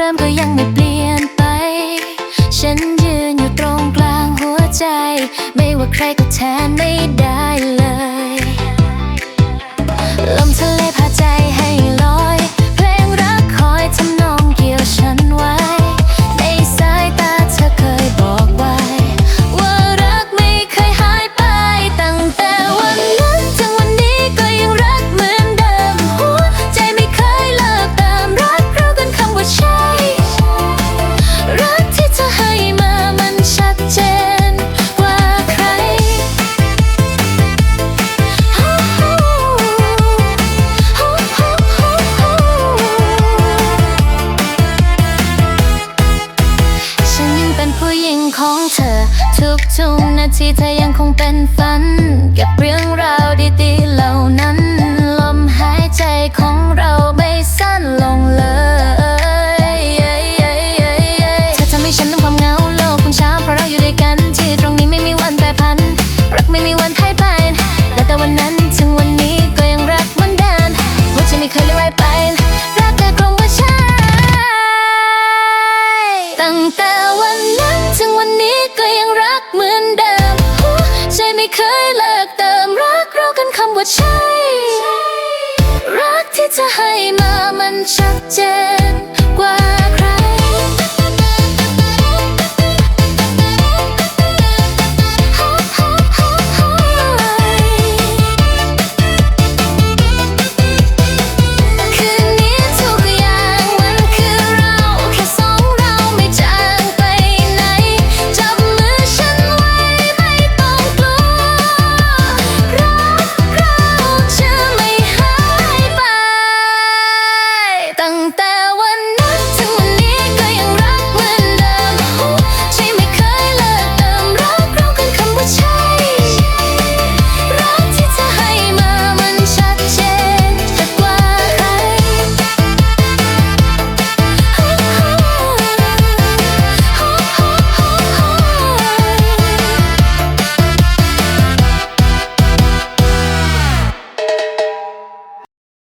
เริ่มก็ยังไม่เปลี่ยนไป ฉันยืนอยู่ตรงกลางหัวใจ ไม่ว่าใครก็แทนไม่ได้เลย ของเธอ ทุกๆนาทีเธอยังคงเป็นฝันก็บ จะให้มามันชัดเจน